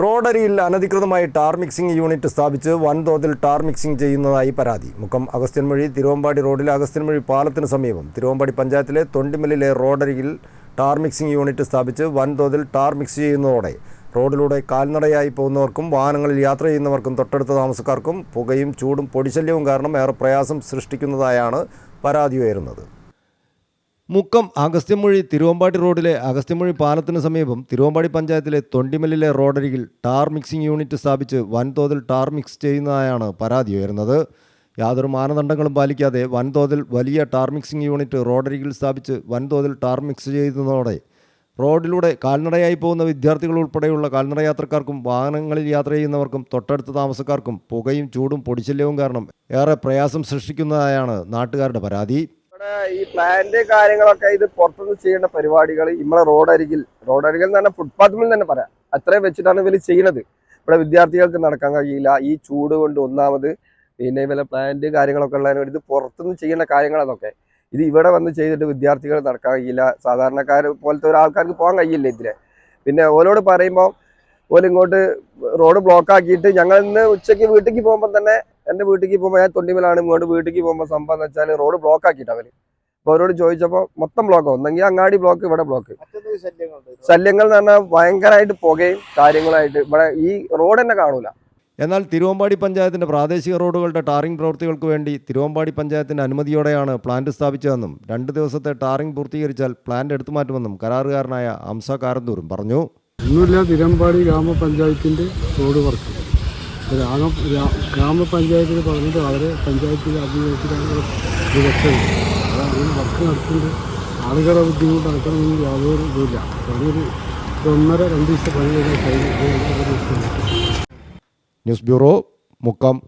റോഡരിയിൽ അനധികൃതമായി tar mixing unit സ്ഥാപിച്ച് വൻതോതിൽ ടാർ മിക്സിംഗ് ചെയ്യുന്നതായി പരാതി. മുഖം അഗസ്ത്യൻമൊഴി തിരുവമ്പാടി റോഡിൽ അഗസ്ത്യൻമൊഴി പാലത്തിന് സമീപം തിരുവമ്പാടി പഞ്ചായത്തിലെ തൊണ്ടിമലിലെ റോഡരിയിൽ ടാർ മിക്സിംഗ് യൂണിറ്റ് സ്ഥാപിച്ച് വൻതോതിൽ ടാർ മിക്സ് ചെയ്യുന്നതോടെ റോഡിലൂടെ കാൽനടയായി പോകുന്നവർക്കും വാഹനങ്ങളിൽ യാത്ര ചെയ്യുന്നവർക്കും തൊട്ടടുത്ത താമസക്കാർക്കും പുകയും ചൂടും പൊടിശല്യവും കാരണം ഏറെ പ്രയാസം സൃഷ്ടിക്കുന്നതായാണ് പരാതി ഉയരുന്നത്. മുക്കം അഗസ്ത്യമൊഴി തിരുവമ്പാടി റോഡിലെ അഗസ്ത്യമൊഴി പാലത്തിന് സമീപം തിരുവമ്പാടി പഞ്ചായത്തിലെ തൊണ്ടിമല്ലിലെ റോഡരികിൽ ടാർ മിക്സിംഗ് യൂണിറ്റ് സ്ഥാപിച്ച് വൻതോതിൽ ടാർ മിക്സ് ചെയ്യുന്നതായാണ് പരാതി ഉയരുന്നത്. യാതൊരു മാനദണ്ഡങ്ങളും പാലിക്കാതെ വൻതോതിൽ വലിയ ടാർ മിക്സിംഗ് യൂണിറ്റ് റോഡരികിൽ സ്ഥാപിച്ച് വൻതോതിൽ ടാർ മിക്സ് ചെയ്യുന്നതോടെ റോഡിലൂടെ കാൽനടയായി പോകുന്ന വിദ്യാർത്ഥികൾ ഉൾപ്പെടെയുള്ള കാൽനടയാത്രക്കാർക്കും വാഹനങ്ങളിൽ യാത്ര ചെയ്യുന്നവർക്കും തൊട്ടടുത്ത താമസക്കാർക്കും പുകയും ചൂടും പൊടിശല്യവും കാരണം ഏറെ പ്രയാസം സൃഷ്ടിക്കുന്നതായാണ് നാട്ടുകാരുടെ പരാതി. ഈ പ്ലാന്റ് കാര്യങ്ങളൊക്കെ ഇത് പുറത്തുനിന്ന് ചെയ്യേണ്ട പരിപാടികൾ ഇമ്മളെ റോഡരികിൽ റോഡരികിൽ എന്ന് പറഞ്ഞാൽ ഫുട്പാത്തിൽ തന്നെ പറയാം. അത്രയും വെച്ചിട്ടാണ് ഇവർ ചെയ്യുന്നത്. ഇവിടെ വിദ്യാർത്ഥികൾക്ക് നടക്കാൻ കഴിയില്ല. ഈ ചൂട് കൊണ്ട് ഒന്നാമത് പിന്നെ ഇവരെ പ്ലാന്റ് കാര്യങ്ങളൊക്കെ ഉള്ളതിന് ഇത് പുറത്തുനിന്ന് ചെയ്യേണ്ട കാര്യങ്ങളതൊക്കെ. ഇത് ഇവിടെ വന്ന് ചെയ്തിട്ട് വിദ്യാർത്ഥികൾ നടക്കാൻ കഴിയില്ല. സാധാരണക്കാർ പോലത്തെ ഒരാൾക്കാർക്ക് പോകാൻ കഴിയില്ല ഇതിലെ. പിന്നെ ഓരോട് പറയുമ്പോൾ ഓൽ ഇങ്ങോട്ട് റോഡ് ബ്ലോക്ക് ആക്കിയിട്ട് ഞങ്ങൾ ഇന്ന് ഉച്ചയ്ക്ക് വീട്ടിലേക്ക് പോകുമ്പോൾ തന്നെ എന്റെ വീട്ടിലേക്ക് പോകുമ്പോൾ ഞാൻ തൊണ്ടിമലാണ് ഇങ്ങോട്ട് വീട്ടിലേക്ക് പോകുമ്പോൾ സംഭവം എന്ന് വെച്ചാൽ റോഡ് ബ്ലോക്ക് ആക്കിയിട്ട് അവർ. അപ്പോൾ അവരോട് ചോദിച്ചപ്പോൾ മൊത്തം ബ്ലോക്ക് ഒന്നെങ്കിൽ അങ്ങാടി ബ്ലോക്ക് ഇവിടെ ബ്ലോക്ക് ശല്യങ്ങൾ എന്ന് പറഞ്ഞാൽ ഭയങ്കരമായിട്ട് പുകയും കാര്യങ്ങളായിട്ട് ഇവിടെ ഈ റോഡ് തന്നെ കാണൂല. എന്നാൽ തിരുവമ്പാടി പഞ്ചായത്തിന്റെ പ്രാദേശിക റോഡുകളുടെ ടാറിംഗ് പ്രവൃത്തികൾക്ക് വേണ്ടി തിരുവമ്പാടി പഞ്ചായത്തിന്റെ അനുമതിയോടെയാണ് പ്ലാന്റ് സ്ഥാപിച്ചതെന്നും രണ്ട് ദിവസത്തെ ടാറിംഗ് പൂർത്തീകരിച്ചാൽ പ്ലാന്റ് എടുത്തു മാറ്റുമെന്നും കരാറുകാരനായ ഹംസ കാരന്തൂരും പറഞ്ഞു. ഒന്നുമില്ല തിരമ്പാടി ഗ്രാമപഞ്ചായത്തിന്റെ റോഡ് വർക്ക്. ഗ്രാമ ഗ്രാ- ഗ്രാമപഞ്ചായത്തിൽ പറഞ്ഞിട്ട് അവരെ പഞ്ചായത്തിൽ അഭിനയിച്ചിട്ടാണ് അത് അങ്ങനെ വർക്ക് നടത്തുന്നത്. ആളുകളുടെ ബുദ്ധിമുട്ട് നടക്കണമെന്ന് യാതൊരു ഇതുമില്ല. പണിയൊരു ഒന്നര രണ്ട് ദിവസം പണി കഴിഞ്ഞാൽ ന്യൂസ് ബ്യൂറോ മുക്കം.